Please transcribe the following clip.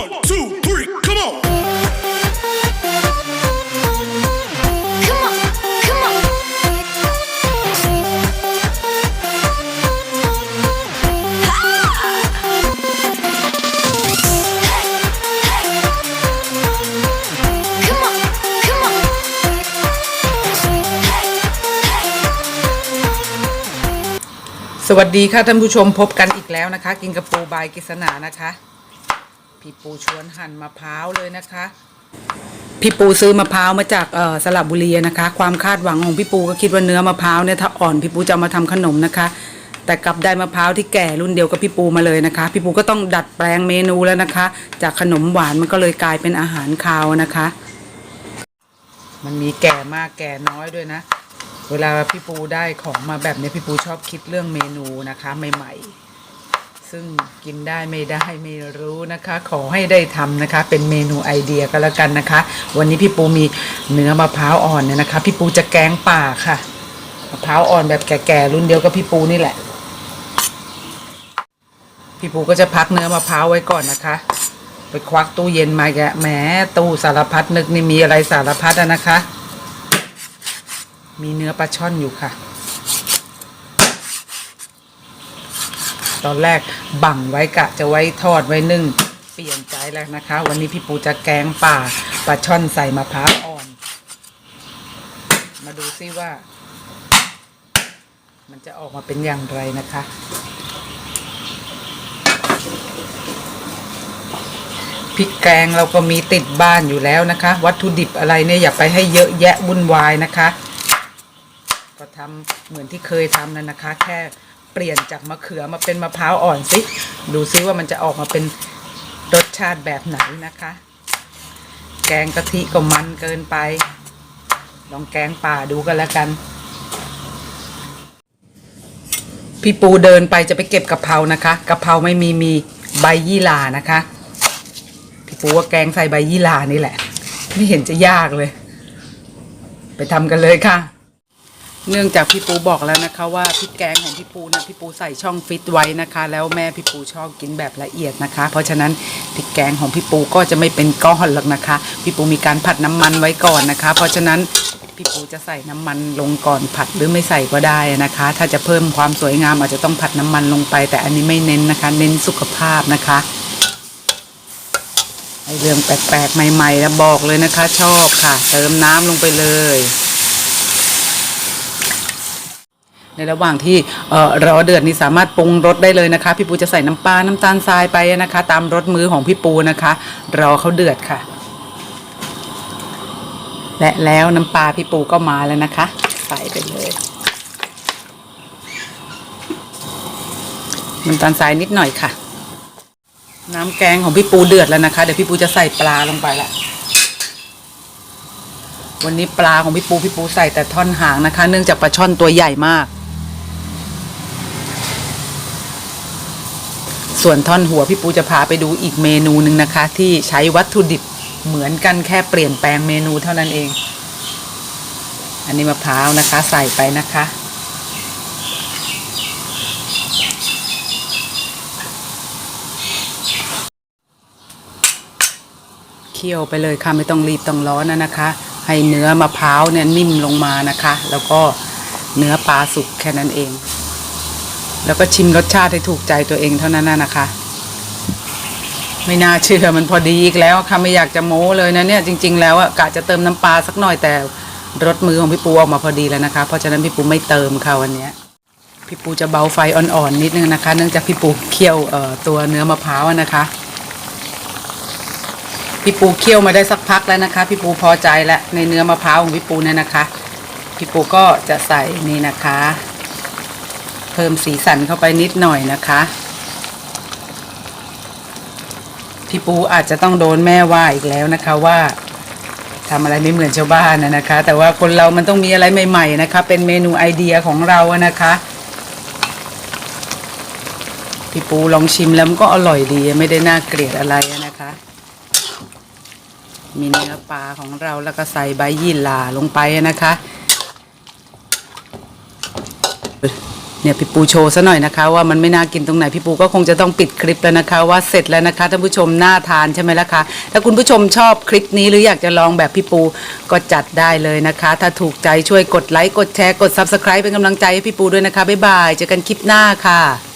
One, two, three, come on. Come on, come on. Come on, come on. สวัสดีค่ะท่านผู้ชมพบกันอีกแล้วนะคะ กินกระปูบายกิษณานะคะ พี่ปูชวนหั่นมะพร้าวเลยนะคะ พี่ปูซื้อมะพร้าวมาจากสระบุรีนะคะ ความคาดหวังของพี่ปูก็คิดว่าเนื้อมะพร้าวเนี่ยถ้าอ่อนพี่ปูจะมาทำขนมนะคะ แต่กลับได้มะพร้าวที่แก่รุ่นเดียวกับพี่ปูมาเลยนะคะ พี่ปูก็ต้องดัดแปลงเมนูแล้วนะคะ จากขนมหวานมันก็เลยกลายเป็นอาหารคาวนะคะ มันมีแก่มากแก่น้อยด้วยนะ เวลาพี่ปูได้ของมาแบบนี้พี่ปูชอบคิดเรื่องเมนูนะคะ ใหม่ ๆ ซึ่งกินได้ไม่ได้ไม่รู้นะคะ ขอให้ได้ทำนะคะ เป็นเมนูไอเดียก็แล้วกันนะคะ วันนี้พี่ปูมีเนื้อมะพร้าวอ่อนเนี่ยนะคะ พี่ปูจะแกงป่าค่ะมะพร้าวอ่อนแบบแก่ๆรุ่นเดียวกับพี่ปูนี่แหละ พี่ปูก็จะพักเนื้อมะพร้าวไว้ก่อนนะคะ ไปควักตู้เย็นมาแกะแหมตู้สารพัดนึกนี่มีอะไรสารพัดนะคะ มีเนื้อปลาช่อนอยู่ค่ะ ตอนแรกบังไว้กะจะไว้ทอดไว้นึ่งเปลี่ยนใจแล้วนะคะ วันนี้พี่ปูจะแกงป่าปลาช่อนใส่มะพร้าวอ่อน มาดูซิว่า มันจะออกมาเป็นอย่างไรนะคะพริกแกงเราก็มีติดบ้านอยู่แล้วนะคะ วัตถุดิบอะไรเนี่ยอย่าไปให้เยอะแยะวุ่นวายนะคะ ก็ทำเหมือนที่เคยทำนั่นนะคะ แค่ เปลี่ยนจากมะเขือมาเป็นมะพร้าวอ่อนสิ ดูซิว่ามันจะออกมาเป็นรสชาติแบบไหนนะคะ แกงกะทิก็มันเกินไป ลองแกงป่าดูกันแล้วกัน พี่ปูเดินไปจะไปเก็บกะเพรานะคะกะเพราไม่มีมีใบยี่หร่านะคะ พี่ปูว่าแกงใส่ใบยี่หร่านี่แหละ ไม่เห็นจะยากเลย ไปทำกันเลยค่ะ เนื่องจากพี่ปูบอกแล้วนะคะว่าพริกแกงของพี่ปูนะพี่ปูใส่ช่องฟิตไว้นะคะ แล้วแม่พี่ปูชอบกินแบบละเอียดนะคะ เพราะฉะนั้นพริกแกงของพี่ปูก็จะไม่เป็นก้อนหรอกนะคะ พี่ปูมีการผัดน้ำมันไว้ก่อนนะคะ เพราะฉะนั้นพี่ปูจะใส่น้ำมันลงก่อนผัดหรือไม่ใส่ก็ได้นะคะ ถ้าจะเพิ่มความสวยงามอาจจะต้องผัดน้ำมันลงไป แต่อันนี้ไม่เน้นนะคะ เน้นสุขภาพนะคะไอเรื่องแปลกๆใหม่ๆแล้วบอกเลยนะคะ ชอบค่ะ เติมน้ำลงไปเลย ในระหว่างที่เอ่อรอเดือดนี่สามารถปรุงรสได้เลยนะคะ พี่ปูจะใส่น้ำปลา น้ำตาลทรายไปนะคะ ตามรสมือของพี่ปูนะคะ รอเขาเดือดค่ะ และแล้วน้ำปลาพี่ปูก็มาแล้วนะคะ ใส่ไปเลย น้ำตาลทรายนิดหน่อยค่ะ น้ำแกงของพี่ปูเดือดแล้วนะคะ เดี๋ยวพี่ปูจะใส่ปลาลงไปละวันนี้ปลาของพี่ปูพี่ปูใส่แต่ท่อนหางนะคะ เนื่องจากปลาช่อนตัวใหญ่มาก ส่วนท่อนหัวพี่ปูจะพาไปดูอีกเมนูหนึ่งนะคะ ที่ใช้วัตถุดิบเหมือนกันแค่เปลี่ยนแปลงเมนูเท่านั้นเอง อันนี้มะพร้าวนะคะใส่ไปนะคะ เคี่ยวไปเลยค่ะไม่ต้องรีบต้องร้อนนะนะคะ ให้เนื้อมะพร้าวเนี่ยนิ่มลงมานะคะ แล้วก็เนื้อปลาสุกแค่นั้นเอง แล้วก็ชิมรสชาติให้ถูกใจตัวเองเท่านั้นนะคะ ไม่น่าเชื่อมันพอดีอีกแล้วค่ะไม่อยากจะโม้เลยนะเนี่ยจริง ๆ แล้วอะกะจะเติมน้ำปลาสักหน่อยแต่รสมือของพี่ปูออกมาพอดีแล้วนะคะ เพราะฉะนั้นพี่ปูไม่เติมค่ะวันนี้พี่ปูจะเบาไฟอ่อนๆนิดนึงนะคะ เนื่องจากพี่ปูเคี่ยวเอ่อตัวเนื้อมะพร้าวนะคะพี่ปูเคี่ยวมาได้สักพักแล้วนะคะ พี่ปูพอใจแล้วในเนื้อมะพร้าวของพี่ปูเนี่ยนะคะ พี่ปูก็จะใส่นี่นะคะ เพิ่มสีสันเข้าไปนิดหน่อยนะคะ พี่ปูอาจจะต้องโดนแม่ว่าอีกแล้วนะคะว่าทำอะไรไม่เหมือนชาวบ้านนะนะคะ แต่ว่าคนเรามันต้องมีอะไรใหม่ๆนะคะ เป็นเมนูไอเดียของเราอะนะคะพี่ปูลองชิมแล้วมันก็อร่อยดีไม่ได้น่าเกลียดอะไรนะคะ มีเนื้อปลาของเราแล้วก็ใส่ใบยี่หร่าลงไปนะคะ เนี่ยพี่ปูโชว์ซะหน่อยนะคะว่ามันไม่น่ากินตรงไหนพี่ปูก็คงจะต้องปิดคลิปแล้วนะคะ ว่าเสร็จแล้วนะคะท่านผู้ชมน่าทานใช่ไหมล่ะคะถ้าคุณผู้ชมชอบคลิปนี้หรืออยากจะลองแบบพี่ปูก็จัดได้เลยนะคะ ถ้าถูกใจช่วยกดไลค์กดแชร์กด subscribe เป็นกำลังใจให้พี่ปูด้วยนะคะบ๊ายบายเจอกันคลิปหน้าค่ะ